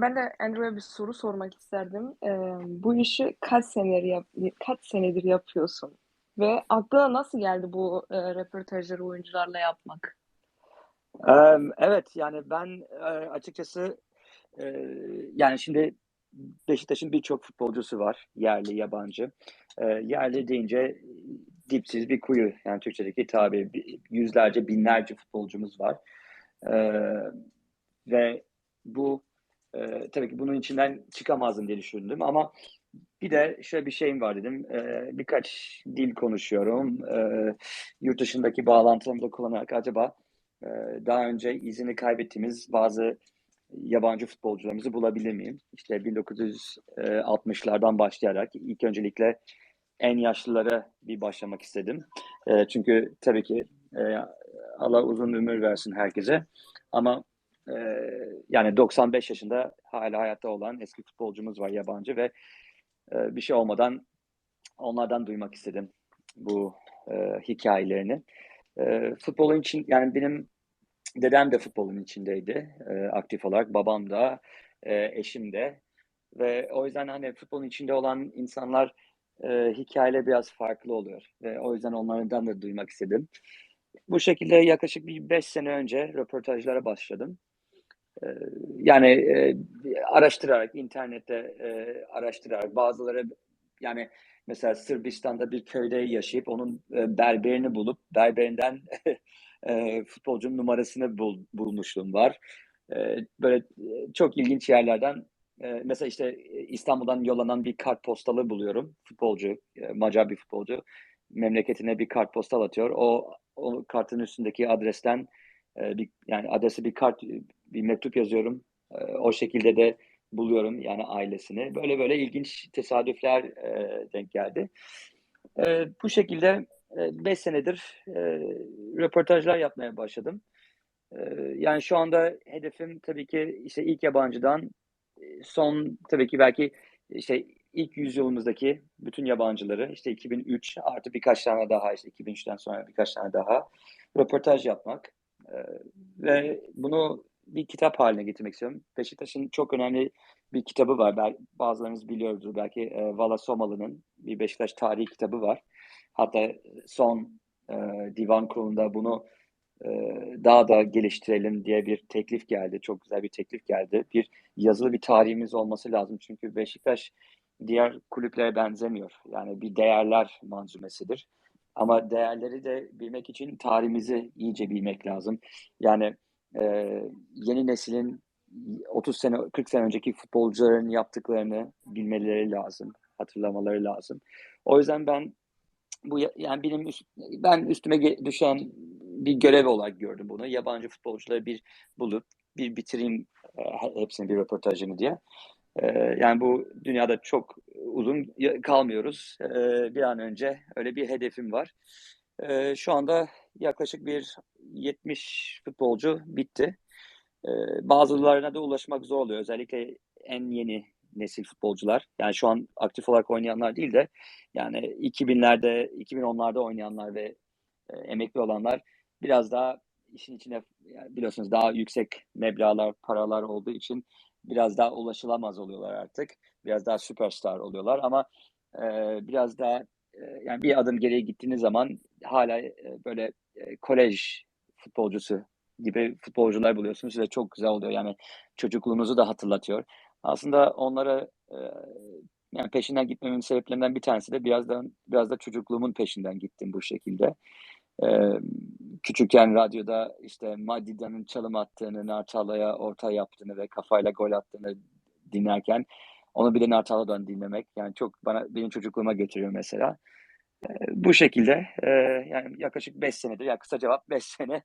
Ben de Andrew'a bir soru sormak isterdim. Ee, bu işi kaç senedir yap kaç senedir yapıyorsun? Ve aklına nasıl geldi bu e, röportajları oyuncularla yapmak? Em, Evet yani ben e, açıkçası e, yani şimdi Beşiktaş'ın birçok futbolcusu var yerli yabancı. E, yerli deyince dipsiz bir kuyu yani Türkçedeki tabi yüzlerce binlerce futbolcumuz var. E, ve bu e, tabii ki bunun içinden çıkamazdım diye düşündüm ama bir de şöyle bir şeyim var dedim. E, birkaç dil konuşuyorum. E, yurt dışındaki bağlantılarımı da kullanarak acaba e, daha önce izini kaybettiğimiz bazı yabancı futbolcularımızı bulabilir miyim? İşte 1960'lardan başlayarak ilk öncelikle en yaşlılara bir başlamak istedim. E, çünkü tabii ki e, Allah uzun ömür versin herkese. Ama e, yani 95 yaşında hala hayatta olan eski futbolcumuz var yabancı ve e, bir şey olmadan onlardan duymak istedim bu e, hikayelerini. E, futbolun için yani benim dedem de futbolun içindeydi e, aktif olarak. Babam da, e, eşim de. Ve o yüzden hani futbolun içinde olan insanlar e, hikayeleri biraz farklı oluyor. Ve o yüzden onlardan da duymak istedim. Bu şekilde yaklaşık bir beş sene önce röportajlara başladım. E, yani e, araştırarak, internette e, araştırarak bazıları yani mesela Sırbistan'da bir köyde yaşayıp onun e, berberini bulup berberinden e, futbolcunun numarasını bul, bulmuşluğum var. E, böyle e, çok ilginç yerlerden e, mesela işte İstanbul'dan yollanan bir kart postalı buluyorum. Futbolcu, e, Macar bir futbolcu memleketine bir kart postal atıyor. O, o kartın üstündeki adresten e, bir, yani adresi bir kart bir mektup yazıyorum. E, o şekilde de buluyorum yani ailesini. Böyle böyle ilginç tesadüfler e, denk geldi. E, bu şekilde 5 senedir e, röportajlar yapmaya başladım. Yani şu anda hedefim tabii ki işte ilk yabancıdan son tabii ki belki işte ilk yüzyılımızdaki bütün yabancıları işte 2003 artı birkaç tane daha işte 2003'ten sonra birkaç tane daha röportaj yapmak ve bunu bir kitap haline getirmek istiyorum. Beşiktaş'ın çok önemli bir kitabı var. Belki bazılarınız biliyordur. Belki e, Vala Somalı'nın bir Beşiktaş tarihi kitabı var. Hatta son e, divan kurulunda bunu e, daha da geliştirelim diye bir teklif geldi. Çok güzel bir teklif geldi. Bir yazılı bir tarihimiz olması lazım. Çünkü Beşiktaş diğer kulüplere benzemiyor. Yani bir değerler manzumesidir. Ama değerleri de bilmek için tarihimizi iyice bilmek lazım. Yani e, yeni neslin 30 sene 40 sene önceki futbolcuların yaptıklarını bilmeleri lazım, hatırlamaları lazım. O yüzden ben bu yani benim üst, ben üstüme düşen bir görev olarak gördüm bunu. Yabancı futbolcuları bir bulup bir bitireyim e, hepsinin bir röportajını diye. E, yani bu dünyada çok uzun kalmıyoruz. E, bir an önce öyle bir hedefim var. Şu anda yaklaşık bir 70 futbolcu bitti. Bazılarına da ulaşmak zor oluyor. Özellikle en yeni nesil futbolcular. Yani şu an aktif olarak oynayanlar değil de yani 2000'lerde, 2010'larda oynayanlar ve e, emekli olanlar biraz daha işin içine yani biliyorsunuz daha yüksek meblağlar, paralar olduğu için biraz daha ulaşılamaz oluyorlar artık. Biraz daha süperstar oluyorlar ama e, biraz daha e, yani bir adım geriye gittiğiniz zaman hala e, böyle e, kolej futbolcusu gibi futbolcular buluyorsunuz. Size çok güzel oluyor. Yani çocukluğunuzu da hatırlatıyor. Aslında onlara e, yani peşinden gitmemin sebeplerinden bir tanesi de birazdan biraz da çocukluğumun peşinden gittim bu şekilde. Ee, küçükken radyoda işte Madida'nın çalım attığını, Nartala'ya orta yaptığını ve kafayla gol attığını dinlerken onu bir de Nartala'dan dinlemek yani çok bana benim çocukluğuma götürüyor mesela. Bu şekilde e, yani yaklaşık 5 senedir yani kısa cevap 5 sene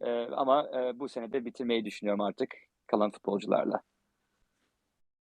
e, ama e, bu sene de bitirmeyi düşünüyorum artık kalan futbolcularla.